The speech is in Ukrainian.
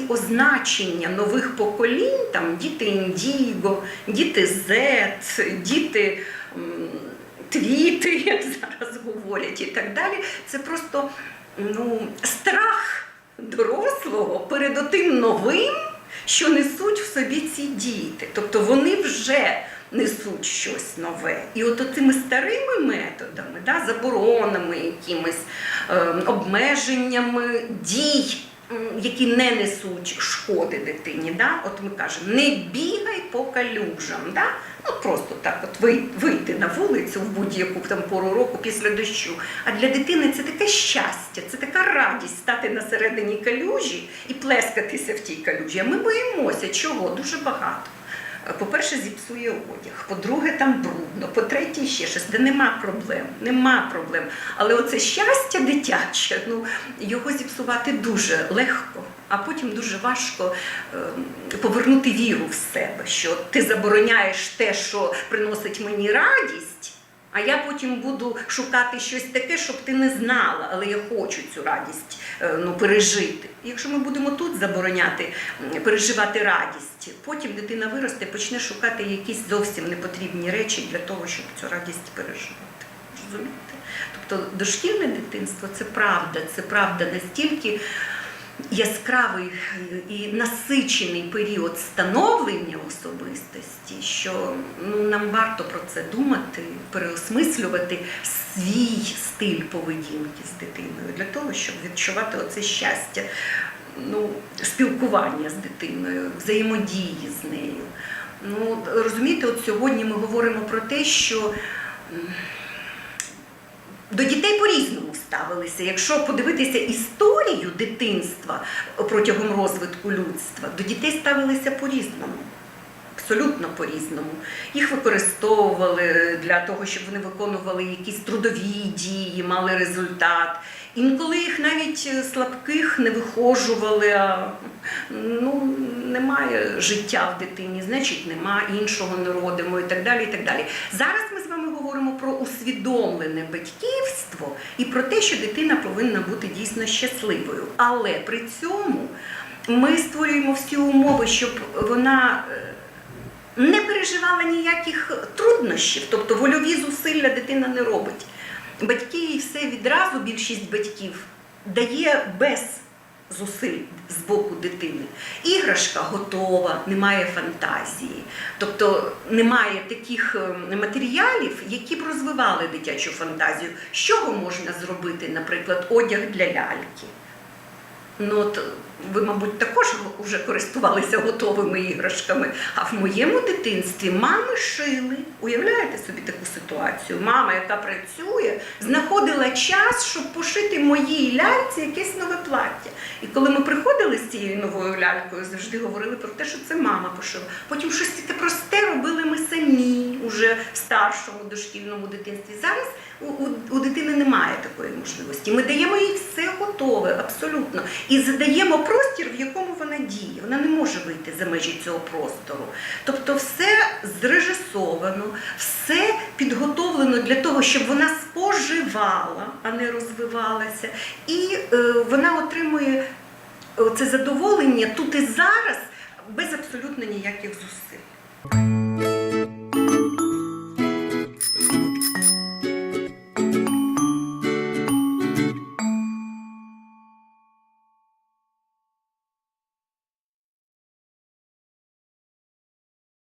позначення нових поколінь, там діти індіго, діти Z, діти твіти, як зараз говорять, і так далі. Це просто ну, страх дорослого перед отим новим, що несуть в собі ці діти. Тобто вони вже несуть щось нове. І от цими старими методами, да, заборонами, якимись е, обмеженнями дій, які не несуть шкоди дитині. Да? От ми кажемо, не бігай по калюжам. Да? Ну просто так, от вийти на вулицю в будь-яку там пору року після дощу. А для дитини це таке щастя, це така радість стати на середині калюжі і плескатися в тій калюжі. А ми боїмося чого? Дуже багато. По-перше, зіпсує одяг, по-друге, там брудно, по-третє, ще щось, де нема проблем, нема проблем. Але оце щастя дитяче, ну його зіпсувати дуже легко, а потім дуже важко е, повернути віру в себе, що ти забороняєш те, що приносить мені радість. А я потім буду шукати щось таке, щоб ти не знала, але я хочу цю радість е, ну, пережити. Якщо ми будемо тут забороняти переживати радість, потім дитина виросте, почне шукати якісь зовсім непотрібні речі для того, щоб цю радість переживати. Розумієте? Тобто дошкільне дитинство це правда, це правда настільки яскравий і насичений період становлення особистості, що ну, нам варто про це думати, переосмислювати свій стиль поведінки з дитиною для того, щоб відчувати оце щастя, ну, спілкування з дитиною, взаємодії з нею. Ну, розумієте, от сьогодні ми говоримо про те, що. до дітей по-різному ставилися. Якщо подивитися історію дитинства протягом розвитку людства, до дітей ставилися по-різному. Абсолютно по-різному. Їх використовували для того, щоб вони виконували якісь трудові дії, мали результат. Інколи їх навіть е, слабких не вихожували, а ну, немає життя в дитині, значить нема іншого не родимо і так далі. і так далі. Зараз ми з вами говоримо про усвідомлене батьківство і про те, що дитина повинна бути дійсно щасливою. Але при цьому ми створюємо всі умови, щоб вона. Не переживала ніяких труднощів, тобто вольові зусилля дитина не робить. Батьки їй все відразу, більшість батьків, дає без зусиль з боку дитини. Іграшка готова, немає фантазії. Тобто немає таких е, матеріалів, які б розвивали дитячу фантазію. З чого можна зробити, наприклад, одяг для ляльки? Ну, от ви, мабуть, також вже користувалися готовими іграшками. А в моєму дитинстві мами шили. Уявляєте собі таку ситуацію? Мама, яка працює, знаходила час, щоб пошити моїй ляльці якесь нове плаття. І коли ми приходили з цією новою лялькою, завжди говорили про те, що це мама пошила. Потім щось таке просте робили ми самі, уже в старшому дошкільному дитинстві. Зараз у, у, у дитини немає такої можливості. Ми даємо їй все готове, абсолютно. І задаємо простір, в якому вона діє. Вона не може вийти за межі цього простору. Тобто, все зрежисовано, все підготовлено для того, щоб вона споживала, а не розвивалася. І е, вона отримує це задоволення тут і зараз без абсолютно ніяких зусиль.